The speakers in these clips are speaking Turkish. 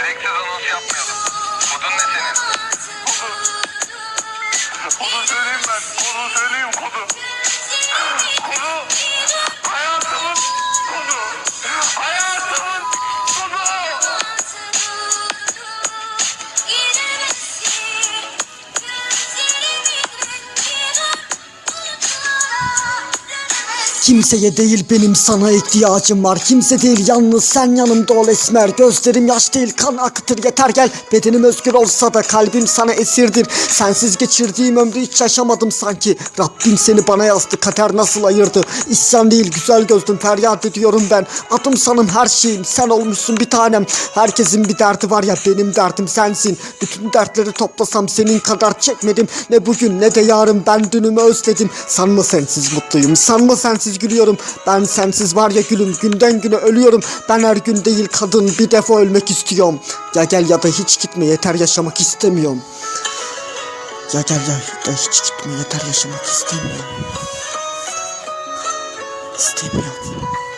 Gereksiz anons yapmayalım. Kodun ne senin? Kodun. Kodun söyleyeyim ben. Kodun söyleyeyim. Kimseye değil benim sana ihtiyacım var. Kimse değil yalnız sen yanımda ol esmer. Gözlerim yaş değil kan akıtır. Yeter gel Bedenim özgür olsa da kalbim sana esirdir. Sensiz geçirdiğim ömrü hiç yaşamadım sanki. Rabbim seni bana yazdı kader nasıl ayırdı? İsyan değil güzel gözlüm feryat ediyorum ben. Adım sanım her şeyim sen olmuşsun bir tanem. Herkesin bir derdi var ya benim derdim sensin. Bütün dertleri toplasam senin kadar çekmedim. Ne bugün ne de yarın ben dünümü özledim. Sanma sensiz mutluyum sanma sensiz gülüyorum. Ben sensiz var ya gülüm günden güne ölüyorum. Ben her gün değil kadın bir defa ölmek istiyorum. Ya gel ya da hiç gitme yeter yaşamak istemiyorum. Ya gel ya da hiç gitme yeter yaşamak istemiyorum. İstemiyorum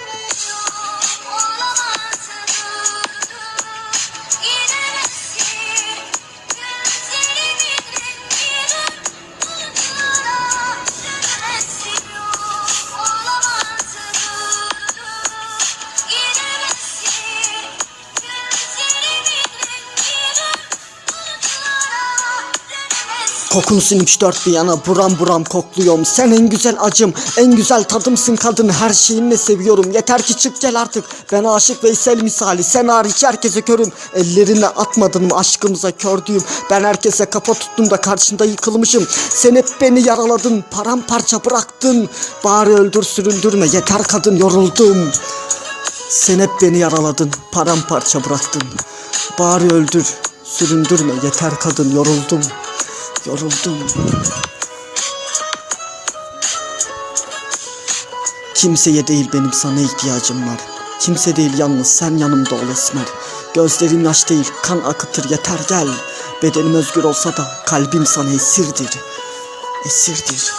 Kokun sinmiş dört bir yana buram buram kokluyorum. Sen en güzel acım en güzel tadımsın kadın. Her şeyinle seviyorum. Yeter ki çık gel artık. Ben aşık Veysel misali. Sen hariç herkese körüm. Ellerine atmadın mı aşkımıza kördüğüm Ben herkese kafa tuttum da karşında yıkılmışım. Sen hep beni yaraladın paramparça bıraktın. Bari öldür süründürme yeter kadın yoruldum. Sen hep beni yaraladın paramparça bıraktın. Bari öldür süründürme yeter kadın yoruldum Yoruldum. Kimseye değil benim sana ihtiyacım var. Kimse değil yalnız sen yanımda ol esmer. Gözlerim yaş değil kan akıtır yeter gel. Bedenim özgür olsa da kalbim sana esirdir. Esirdir.